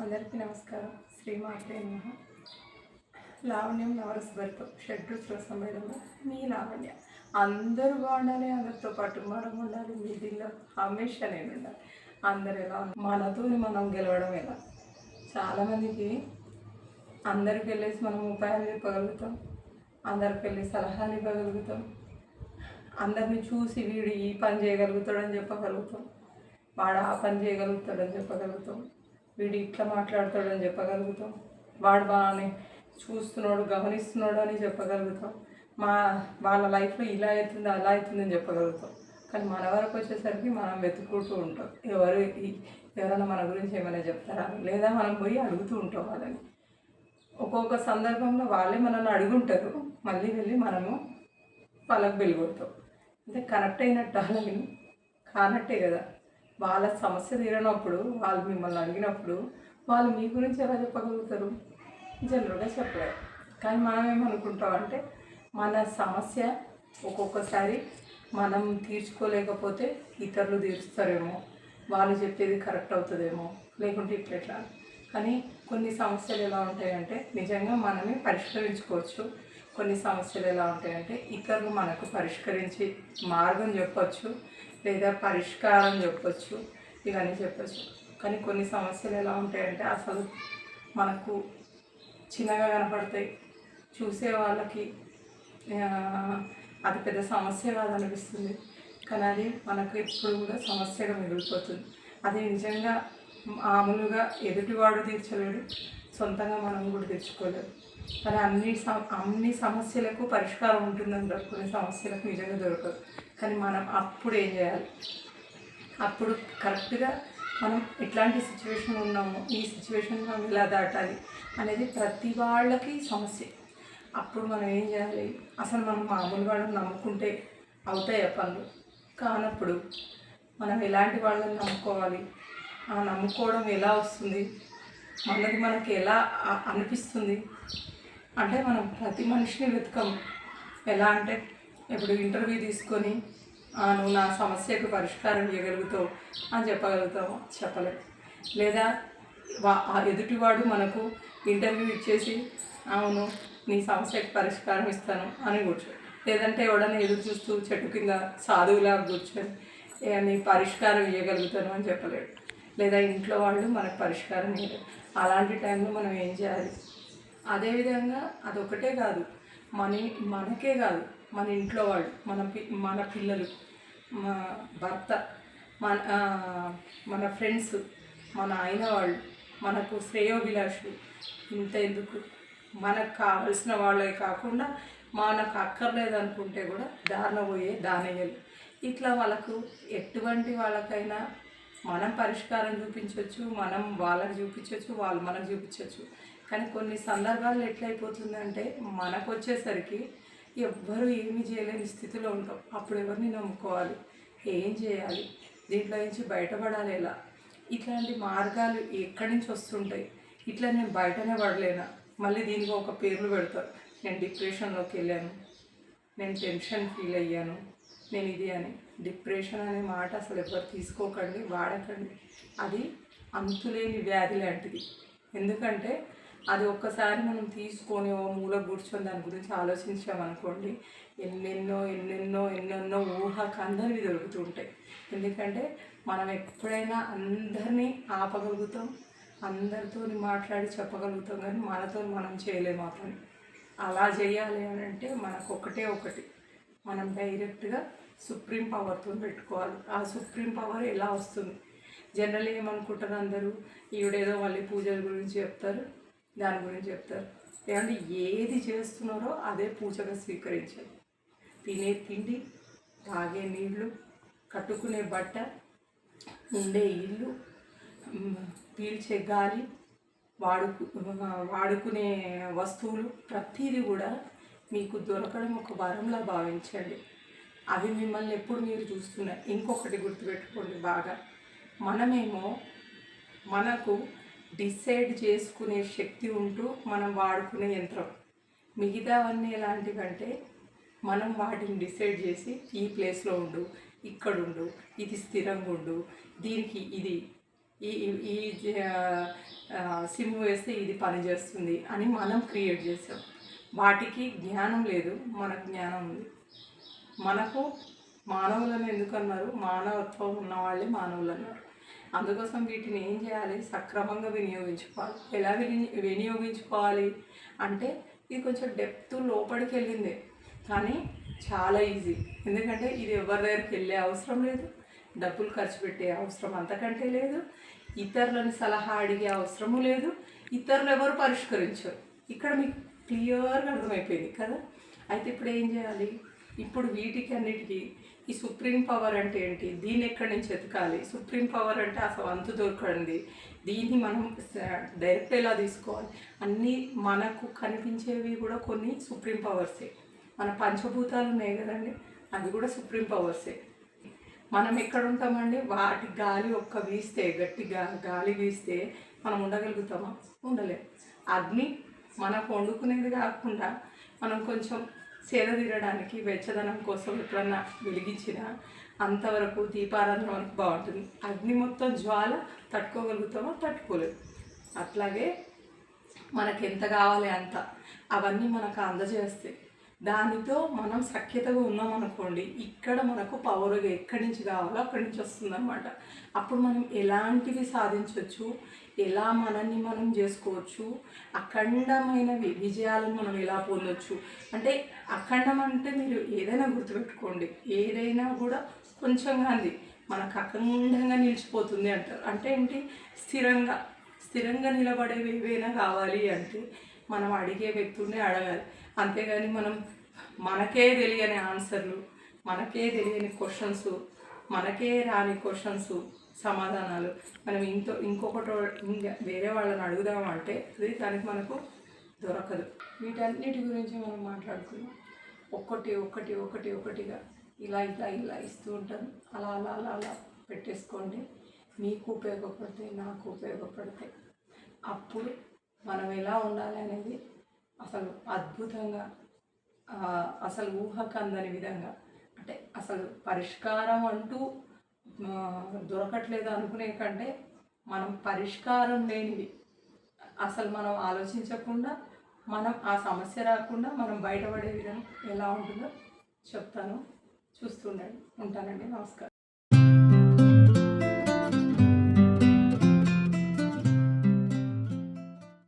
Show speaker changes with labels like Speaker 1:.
Speaker 1: అందరికీ నమస్కారం. శ్రీమాత్రే నమః. లావణ్యం నవరసభరితం షడ్రుచుల సమయంలో మీ లావణ్య. అందరూ బాగుండాలి అందరితో పాటు మనం ఉండాలి మీ దీనిలో హమేషా నేను ఉండాలి. అందరు ఎలా మనతో మనం గెలవడం ఎలా? చాలామందికి అందరికి వెళ్ళేసి మనం ఉపాయాలు చెప్పగలుగుతాం. అందరికి వెళ్ళి సలహాలు ఇవ్వగలుగుతాం. అందరిని చూసి వీడు ఈ పని చేయగలుగుతాడని చెప్పగలుగుతాం. వాడు ఆ పని చేయగలుగుతాడని చెప్పగలుగుతాం. వీడు ఇట్లా మాట్లాడతాడని చెప్పగలుగుతాం. వాడు బాగానే చూస్తున్నాడు గమనిస్తున్నాడు అని చెప్పగలుగుతాం. మా వాళ్ళ లైఫ్లో ఇలా అవుతుంది అలా అవుతుందని చెప్పగలుగుతాం. కానీ మన వరకు వచ్చేసరికి మనం వెతుక్కుంటూ ఉంటాం. ఎవరు ఎవరైనా మన గురించి ఏమైనా చెప్తారా? లేదా మనం పోయి అడుగుతూ ఉంటాం వాళ్ళని. ఒక్కొక్క సందర్భంలో వాళ్ళే మనల్ని అడుగుంటారు. మళ్ళీ వెళ్ళి మనము వాళ్ళకి వెలుగొడతాం అంటే కనెక్ట్ అయినట్టు వాళ్ళని కానట్టే కదా. వాళ్ళ సమస్య తీరనప్పుడు వాళ్ళు మిమ్మల్ని అడిగినప్పుడు వాళ్ళు మీ గురించి ఎలా చెప్పగలుగుతారు? జనరల్గా చెప్పలేరు కానీ మనం ఏమనుకుంటామంటే మన సమస్య ఒక్కొక్కసారి మనం తీర్చుకోలేకపోతే ఇతరులు తీరుస్తారేమో వాళ్ళు చెప్పేది కరెక్ట్ అవుతుందేమో లేకుంటే ఇట్లా. కానీ కొన్ని సమస్యలు ఎలా ఉంటాయంటే నిజంగా మనమే పరిష్కరించుకోవచ్చు. కొన్ని సమస్యలు ఎలా ఉంటాయంటే ఇతరులు మనకు పరిష్కరించి మార్గం చెప్పచ్చు. లేదా పరిష్కారం చెప్పొచ్చు ఇవన్నీ చెప్పొచ్చు. కానీ కొన్ని సమస్యలు ఎలా ఉంటాయంటే అసలు మనకు చిన్నగా కనపడతాయి. చూసే వాళ్ళకి అది పెద్ద సమస్య కాదనిపిస్తుంది. కానీ అది మనకు ఎప్పుడు కూడా సమస్యగా మిగిలిపోతుంది. అది నిజంగా మామూలుగా ఎదుటివాడు తీర్చలేడు సొంతంగా మనం కూడా తెచ్చుకోలేదు కానీ అన్ని సమ అన్ని సమస్యలకు పరిష్కారం ఉంటుందంటారు కొన్ని సమస్యలకు నిజంగా దొరకదు. కానీ మనం అప్పుడు ఏం చేయాలి? అప్పుడు కరెక్ట్గా మనం ఎట్లాంటి సిచ్యువేషన్ ఉన్నామో ఈ సిచ్యువేషన్ మనం ఎలా దాటాలి అనేది ప్రతి వాళ్ళకి సమస్య. అప్పుడు మనం ఏం చేయాలి? అసలు మనం మామూలు వాళ్ళని నమ్ముకుంటే అవుతాయి ఆ పనులు? కానప్పుడు మనం ఎలాంటి వాళ్ళని నమ్ముకోవాలి? ఆ నమ్ముకోవడం ఎలా వస్తుంది? మనది మనకి ఎలా అనిపిస్తుంది? అంటే మనం ప్రతి మనిషిని వెతకము. ఎలా అంటే ఇప్పుడు ఇంటర్వ్యూ తీసుకొని నువ్వు నా సమస్యకు పరిష్కారం ఇవ్వగలుగుతావు అని చెప్పగలుగుతాము చెప్పలేము లేదా ఆ ఎదుటివాడు మనకు ఇంటర్వ్యూ ఇచ్చేసి అవును నీ సమస్యకు పరిష్కారం ఇస్తాను అని కూర్చో లేదంటే ఎవడన్నా ఎదురు చూస్తూ చెట్టు కింద సాధువులా కూర్చొని నీ పరిష్కారం ఇవ్వగలుగుతాను అని చెప్పలేడు. లేదా ఇంట్లో వాళ్ళు మనకు పరిష్కారం ఇవ్వలేదు అలాంటి టైంలో మనం ఏం చేయాలి? అదేవిధంగా అదొకటే కాదు. మన మనకే కాదు. మన ఇంట్లో వాళ్ళు మన పి మన పిల్లలు మా భర్త మన మన ఫ్రెండ్స్ మన అయిన వాళ్ళు మనకు శ్రేయోభిలాషులు. ఇంత ఎందుకు? మనకు కావలసిన వాళ్ళే కాకుండా మనకు అక్కర్లేదు అనుకుంటే కూడా దారిన పోయే దానయ్యలు. ఇట్లా వాళ్ళకు ఎటువంటి వాళ్ళకైనా మనం పరిష్కారం చూపించవచ్చు మనం వాళ్ళకి చూపించవచ్చు వాళ్ళు మనకు చూపించవచ్చు కానీ కొన్ని సందర్భాల్లో ఎట్లయిపోతుందంటే మనకు వచ్చేసరికి ఎవ్వరు ఏమీ చేయలేని స్థితిలో ఉంటాం. అప్పుడు ఎవరిని నమ్ముకోవాలి? ఏం చేయాలి? దీంట్లో నుంచి బయటపడాలి ఎలా? ఇట్లాంటి మార్గాలు ఎక్కడి నుంచి వస్తుంటాయి? ఇట్లా నేను బయటనే పడలేనా? మళ్ళీ దీనికి ఒక పేర్లు పెడతారు నేను డిప్రెషన్లోకి వెళ్ళాను. నేను టెన్షన్ ఫీల్ అయ్యాను. నేను ఇది అని. డిప్రెషన్ అనే మాట అసలు ఎవరు తీసుకోకండి వాడకండి. అది అంతులేని వ్యాధి లాంటిది. ఎందుకంటే అది ఒక్కసారి మనం తీసుకొని ఓ మూల కూర్చొని దాని గురించి ఆలోచించామనుకోండి ఎన్నెన్నో ఎన్నెన్నో ఎన్నెన్నో ఊహకందరివి దొరుకుతూ ఉంటాయి ఎందుకంటే మనం ఎప్పుడైనా అందరినీ ఆపగలుగుతాం అందరితో మాట్లాడి చెప్పగలుగుతాం కానీ మనతో మనం చేయలేము ఆ పని అలా చేయాలి అని అంటే మనకు ఒకటే. ఒకటి మనం డైరెక్ట్గా సుప్రీం పవర్తో పెట్టుకోవాలి. ఆ సుప్రీం పవర్ ఎలా వస్తుంది? జనరల్ ఏమనుకుంటారు అందరూ? ఈవిడేదో మళ్ళీ పూజల గురించి చెప్తారు. దాని గురించి చెప్తారు. లేదంటే ఏది చేస్తున్నారో అదే పూజగా స్వీకరించాలి తినే తిండి తాగే నీళ్ళు కట్టుకునే బట్ట ఉండే ఇల్లు పీల్చే గాలి వాడుకు వాడుకునే వస్తువులు ప్రతిదీ కూడా మీకు దొరకడం ఒక వరంలా భావించండి. అవి మిమ్మల్ని ఎప్పుడు మీరు చూస్తున్నారు ఇంకొకటి గుర్తుపెట్టుకోండి బాగా. మనమేమో మనకు డిసైడ్ చేసుకునే శక్తి ఉంటూ మనం వాడుకునే యంత్రం. మిగతావన్నీ ఎలాంటివంటే మనం వాటిని డిసైడ్ చేసి ఈ ప్లేస్లో ఉండు ఇక్కడ ఉండు ఇది స్థిరంగా ఉండు దీనికి ఇది ఈ ఈ- సిమ్ వేస్తే ఇది పనిచేస్తుంది అని మనం క్రియేట్ చేసాం. వాటికి జ్ఞానం లేదు మనకు జ్ఞానం ఉంది. మనకు మానవులను ఎందుకన్నారు? మానవత్వం ఉన్నవాళ్ళే మానవులు అన్నారు. అందుకోసం వీటిని ఏం చేయాలి? సక్రమంగా వినియోగించుకోవాలి. ఎలా విని వినియోగించుకోవాలి? అంటే ఇది కొంచెం డెప్త్ లోపలికి వెళ్ళింది. కానీ చాలా ఈజీ ఎందుకంటే ఇది ఎవరి దగ్గరికి వెళ్ళే అవసరం లేదు. డబ్బులు ఖర్చు పెట్టే అవసరం అంతకంటే లేదు. ఇతరులని సలహా అడిగే అవసరము లేదు. ఇతరులు ఎవరు పరిష్కరించరు. ఇక్కడ మీకు క్లియర్గా అర్థమైపోయింది కదా? అయితే ఇప్పుడు ఏం చేయాలి? ఇప్పుడు వీటికి అన్నిటికీ ఈ సుప్రీం పవర్ అంటే ఏంటి? దీన్ని ఎక్కడి నుంచి వెతకాలి? సుప్రీం పవర్ అంటే అసలు అంతు దొరకండి. దీన్ని మనం డైరెక్ట్ ఎలా తీసుకోవాలి? అన్నీ మనకు కనిపించేవి కూడా కొన్ని సుప్రీం పవర్సే. మన పంచభూతాలు ఉన్నాయి కదండి. అది కూడా సుప్రీం పవర్సే. మనం ఎక్కడ ఉంటామండి? వాటి గాలి ఒక్క వీస్తే గట్టిగా గాలి వీస్తే మనం ఉండగలుగుతామా? ఉండలేము అగ్ని మనకు వండుకునేది కాకుండా మనం కొంచెం సేద తీరడానికి వెచ్చదనం కోసం ఎప్పుడన్నా వెలిగించిన అంతవరకు దీపారాధన వరకు బాగుంటుంది. అగ్ని మొత్తం జ్వాల తట్టుకోగలుగుతామో? తట్టుకోలేదు అట్లాగే మనకి ఎంత కావాలి అంత అవన్నీ మనకు అందజేస్తాయి దానితో మనం సఖ్యతగా ఉన్నాం అనుకోండి ఇక్కడ మనకు పవర్ ఎక్కడి నుంచి కావాలో అక్కడి నుంచి వస్తుందన్నమాట. అప్పుడు మనం ఎలాంటివి సాధించవచ్చు ఎలా మనల్ని మనం చేసుకోవచ్చు అఖండమైన విజయాలను మనం ఎలా పొందొచ్చు? అంటే అఖండం అంటే మీరు ఏదైనా గుర్తుపెట్టుకోండి ఏదైనా కూడా కొంచెం గాంది మనకు అఖండంగా నిలిచిపోతుంది అంటారు. అంటే ఏంటి? స్థిరంగా స్థిరంగా నిలబడేవి ఏవైనా కావాలి అంటే మనం అడిగే వ్యక్తుల్ని అడగాలి. అంతేగాని మనం మనకే తెలియని ఆన్సర్లు మనకే తెలియని క్వశ్చన్స్ మనకే రాని క్వశ్చన్స్ సమాధానాలు. మనం ఇంకో ఇంకొకటి ఇంకా వేరే వాళ్ళని అడుగుదామంటే అది దానికి మనకు దొరకదు. వీటన్నిటి గురించి మనం మాట్లాడుకున్నాం. ఒక్కటి ఒక్కటి ఒకటి ఒకటిగా ఇలా ఇలా ఇలా ఇస్తూ ఉంటాను అలా అలా అలా అలా పెట్టేసుకోండి. మీకు ఉపయోగపడతాయి నాకు ఉపయోగపడతాయి. అప్పుడు మనం ఎలా ఉండాలి అనేది అసలు అద్భుతంగా అసలు ఊహకు అందని విధంగా అంటే అసలు పరిష్కారం అంటూ దొరకట్లేదు అనుకునే కంటే మనం పరిష్కారం లేనివి. అసలు మనం ఆలోచించకుండా మనం ఆ సమస్య రాకుండా మనం బయటపడే విధంగా ఎలా ఉంటుందో చెప్తాను. చూస్తుండండి. ఉంటానండి. నమస్కారం.